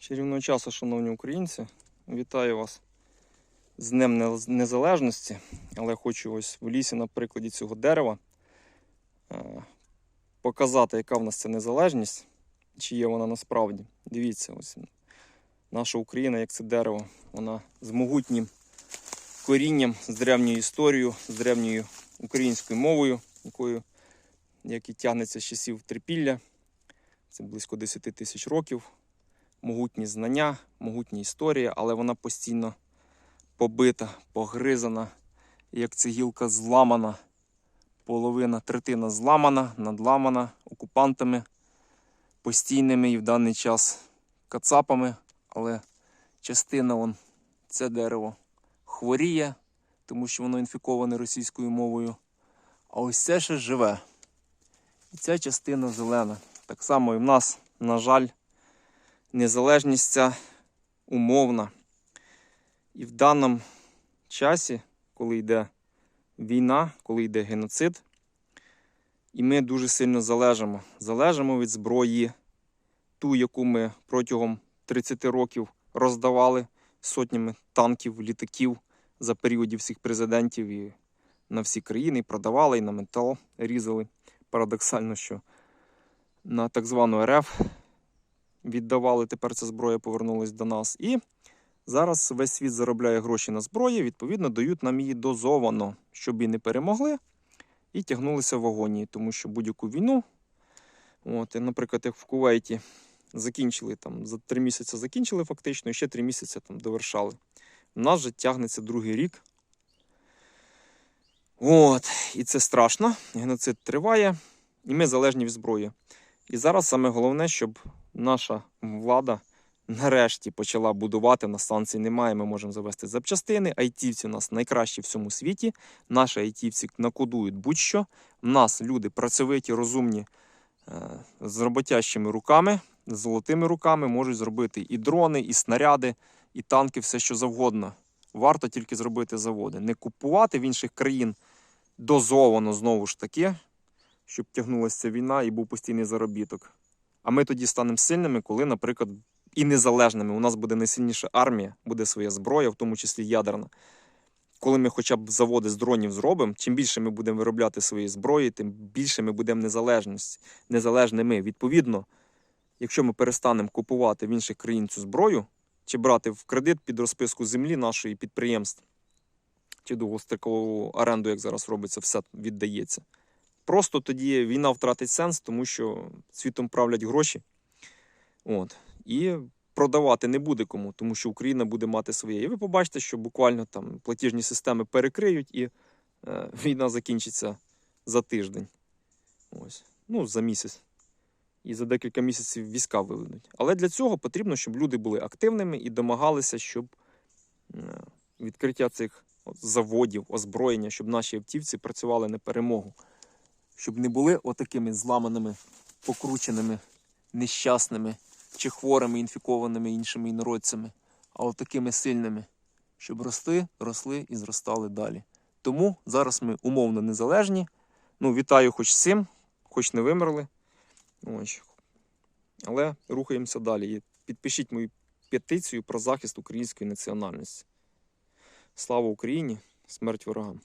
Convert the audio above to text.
Чарівного часу, шановні українці, вітаю вас з Днем Незалежності, але хочу ось в лісі на прикладі цього дерева е, показати, яка в нас ця незалежність, чи є вона насправді. Дивіться, ось наша Україна, як це дерево, вона з могутнім корінням, з древньою історією, з древньою українською мовою, якою як і тягнеться з часів трипілля. Це близько 10 тисяч років могутні знання, могутня історія, але вона постійно побита, погризана, як ця гілка зламана, половина, третина зламана, надламана окупантами постійними і в даний час кацапами, але частина вон, це дерево хворіє, тому що воно інфіковане російською мовою. А ось це ще живе. І ця частина зелена. Так само і в нас, на жаль, незалежність ця умовна. І в даному часі, коли йде війна, коли йде геноцид, і ми дуже сильно залежимо. Залежимо від зброї, ту, яку ми протягом 30 років роздавали сотнями танків, літаків за періодів всіх президентів і на всі країни, і продавали, і на метал різали. Парадоксально, що на так звану РФ віддавали, тепер ця зброя повернулась до нас. І зараз весь світ заробляє гроші на зброї, відповідно, дають нам її дозовано, щоб і не перемогли, і тягнулися в агонії, тому що будь-яку війну, от, наприклад, як в Кувейті закінчили там, за три місяці закінчили фактично, і ще три місяці там довершали. У нас же тягнеться другий рік. От, і це страшно. Геноцид триває, і ми залежні від зброї. І зараз саме головне, щоб наша влада нарешті почала будувати. На станції немає. Ми можемо завести запчастини. Айтівці у нас найкращі в всьому світі. Наші айтівці накодують будь-що. У нас люди працьовиті, розумні, е, з роботящими руками, з золотими руками можуть зробити і дрони, і снаряди, і танки, все що завгодно. Варто тільки зробити заводи. Не купувати в інших країн дозовано знову ж таки, щоб тягнулася війна і був постійний заробіток. А ми тоді станемо сильними, коли, наприклад, і незалежними. У нас буде найсильніша армія, буде своя зброя, в тому числі ядерна. Коли ми хоча б заводи з дронів зробимо, чим більше ми будемо виробляти своєї зброї, тим більше ми будемо незалежність, незалежними. Відповідно, якщо ми перестанемо купувати в інших країн цю зброю, чи брати в кредит під розписку землі нашої підприємств, чи довгострокову оренду, як зараз робиться, все віддається. Просто тоді війна втратить сенс, тому що світом правлять гроші. От. І продавати не буде кому, тому що Україна буде мати своє. І ви побачите, що буквально там платіжні системи перекриють, і е, війна закінчиться за тиждень. Ось. Ну, за місяць. І за декілька місяців війська виведуть. Але для цього потрібно, щоб люди були активними і домагалися, щоб е, відкриття цих заводів, озброєння, щоб наші автівці працювали на перемогу, щоб не були отакими зламаними, покрученими, нещасними чи хворими, інфікованими іншими інородцями, а отакими сильними, щоб рости, росли і зростали далі. Тому зараз ми умовно незалежні. Ну, вітаю хоч цим, хоч не вимерли. Ось. Але рухаємося далі. Підпишіть мою петицію про захист української національності. Слава Україні! Смерть ворогам!